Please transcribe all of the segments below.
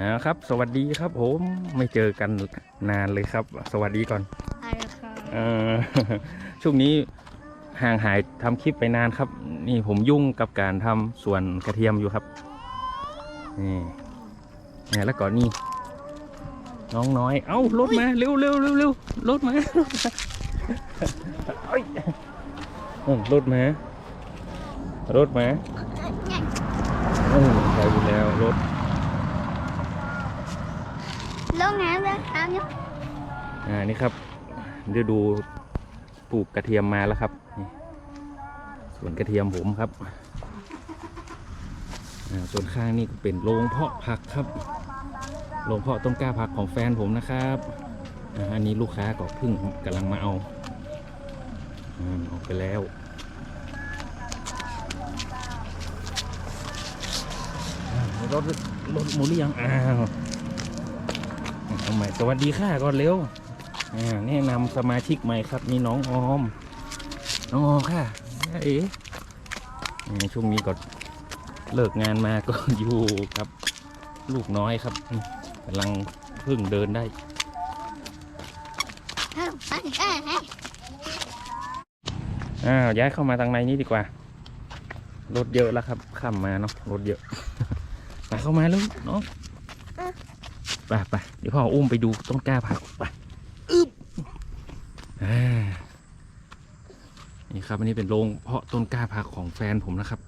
อ่าครับ สวัสดีครับผมไม่เจอกันนานเลยครับ สวัสดีก่อนอะไรครับเออช่วงนี้ห่างหายทำคลิปไปนานครับ นี่ผมยุ่งกับการทำสวนกระเทียมอยู่ครับนี่เนี่ยแล้วก็นี่น้องน้อย เอ้ารถมาเร็วเร็วเร็วเร็วรถมารถมาเอ้ยเออรถมารถมาเออไปอยู่แล้วรถ ลง น้ำเยน้ำเนี่ยอ่านี่ครับฤดูปลูกกระเทียมมาแล้วครับนี่สวนกระเทียมผมครับอ่าส่วนข้างนี่ก็เป็นโรงเพาะผักครับโรงเพาะต้นกล้าผักของแฟนผมนะครับอันนี้ลูกค้าก็เพิ่งกำลังมาเอาอออกไปแล้วอ่ารถรถหมูหรือยังอ้าว เอาใหม่สวัสดีค่ะก่อนเร็วแนะนำสมาชิกใหม่ครับนี่น้องออม น้องออมค่ะเอ๋อ่ช่วงนี้ก็เลิกงานมาก็อยู่ครับ ลูกน้อยครับกำลังเพิ่งเดินได้เฮ้ยเฮ้ยเฮ้ยเฮ้ยอ้าวย้ายเข้ามาทางในนี้ดีกว่า รถเยอะแล้วครับข้ามมาเนาะรถเยอะไปเข้ามาแล้วน้อง ไปไปเดี๋ยวพ่ออุ้มไปดูต้นกล้าผักไปอึ๊บอ่านี่ครับอันนี้เป็นโรงเพาะต้นกล้าผักของแฟนผมนะครับ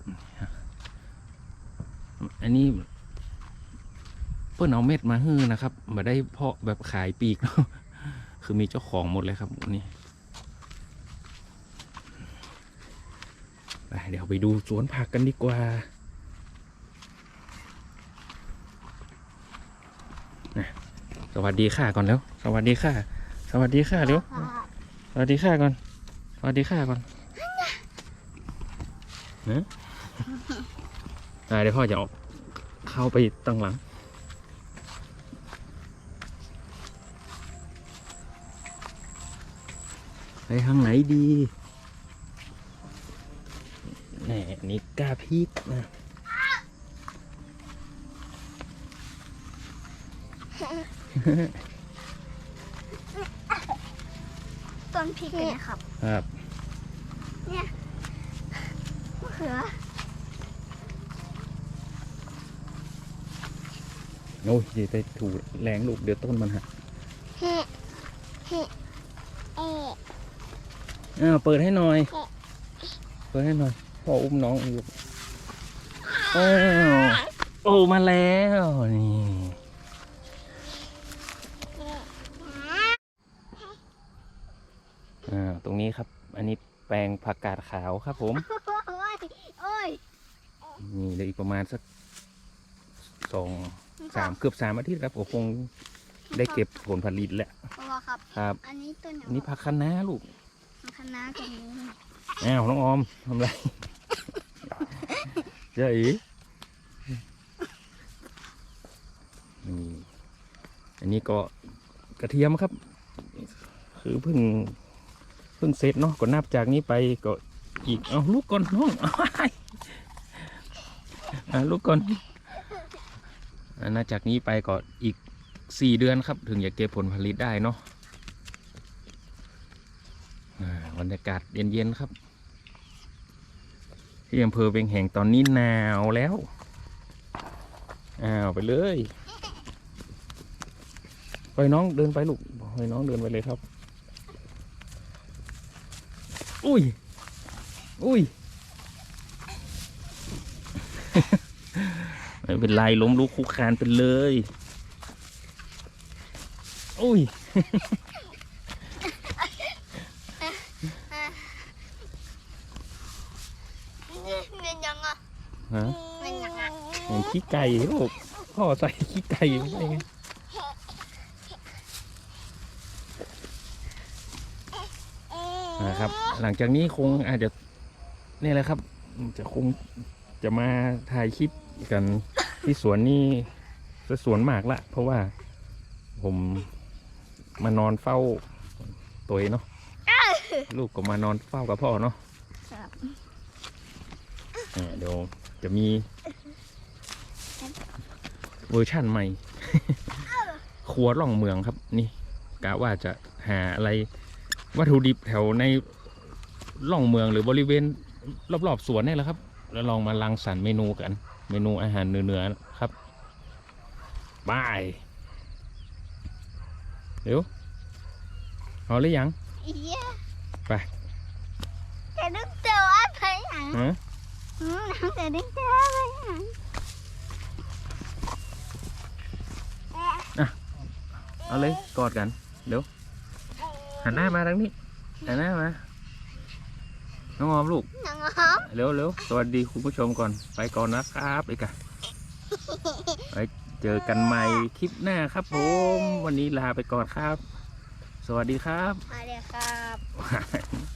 อันนี้เพิ่นเอาเม็ดมาฮื้อนะครับมาได้เพาะแบบขายปีกเนาะคือมีเจ้าของหมดเลยครับอันนี้ไปเดี๋ยวไปดูสวนผักกันดีกว่านะ สวัสดีค่ะก่อนแล้ว สวัสดีค่ะ สวัสดีค่ะเร็วสวัสดีค่ะก่อน สวัสดีค่ะก่อนนะอ่าเดี๋ยวพ่อจะออกเข้าไปตั้งหลัง ไปทางไหนดีแหน่นี่กล้าพริกนะ ต้นพริกเนี่ยครับ ครับมะเขือโอ้ยอย่าไปถูแรงลูกเดี๋ยวต้นมันหักเฮ้เฮ้เอ๊ะอ้าวเปิดให้หน่อยเอ๊ะเปิดให้หน่อย พ่ออุ้มน้องอยู่อ้าวโอ้มาแล้วนี่ อ่าตรงนี้ครับ อันนี้แปลงผักกาดขาวครับผม โอ้ยโอ้ยนี่เหลืออีกประมาณสักสองสามเกือบสามอาทิตย์ครับผมคงได้เก็บผลผลิตแล้วพ่อครับ ครับ อันนี้ต้นอันนี้ผักคะน้าลูกคณะกับนี้อ้าวน้องออมทำไร เจ๊อีนี่อันนี้ก็กระเทียมครับ คือเพิ่ง เพิ่งเสร็จเนาะก็นับจากนี้ไปก็อีกเอาลูกก่อนน้องอาลูกก่อนนับจากนี้ไปก็อีกสี่เดือนครับ ถึงจะเก็บผลผลิตได้เนาะบรรยากาศเย็นๆครับที่อำเภอเวียงแห่งตอนนี้หนาวแล้วอ้าวไปเลยปล่อยน้องเดินไปลูกปล่อยน้องเดินไปเลยครับ อุ้ย อุ้ย ไม่เป็นไรล้มลุกคุกคานไปเลย อุ้ย เป็นยังอะฮะเป็นยังอะ เหมือนขี้ไก่ลูกพ่อใส่ขี้ไก่ไม่ใช่ไง นะครับ หลังจากนี้คงอาจจะนี่แหละครับ จะคงจะมาถ่ายคลิปกันที่สวนนี่จะสวนมากละ เพราะว่าผมมานอนเฝ้าตัวเองเนาะลูกก็มานอนเฝ้ากับพ่อเนาะเดี๋ยวจะมีเวอร์ชั่นใหม่ ครัวล่องเมืองครับนี่กะว่าจะหาอะไร วัตถุดิบแถวในล่องเมืองหรือบริเวณรอบๆสวนนี่แหละครับ แล้วลองมาลังสรรค์เมนูกัน เมนูอาหารเนื้อๆครับบายเดี๋ยวเอาหรือยังเหี้ยไปจะดึงตัวไปหยังฮะอืมน้ำจะดึงตัวไปหยังเอ๊ะเอาเลยกอดกันเดี๋ยว หันหน้ามาทางนี้หันหน้ามา น้องออมลูก น้องหอมเร็วเร็วสวัสดีคุณผู้ชมก่อน ไปก่อนนะครับอีกอะไว้เจอกันใหม่คลิปหน้าครับผม วันนี้ลาไปก่อนครับ สวัสดีครับมาเลยครับ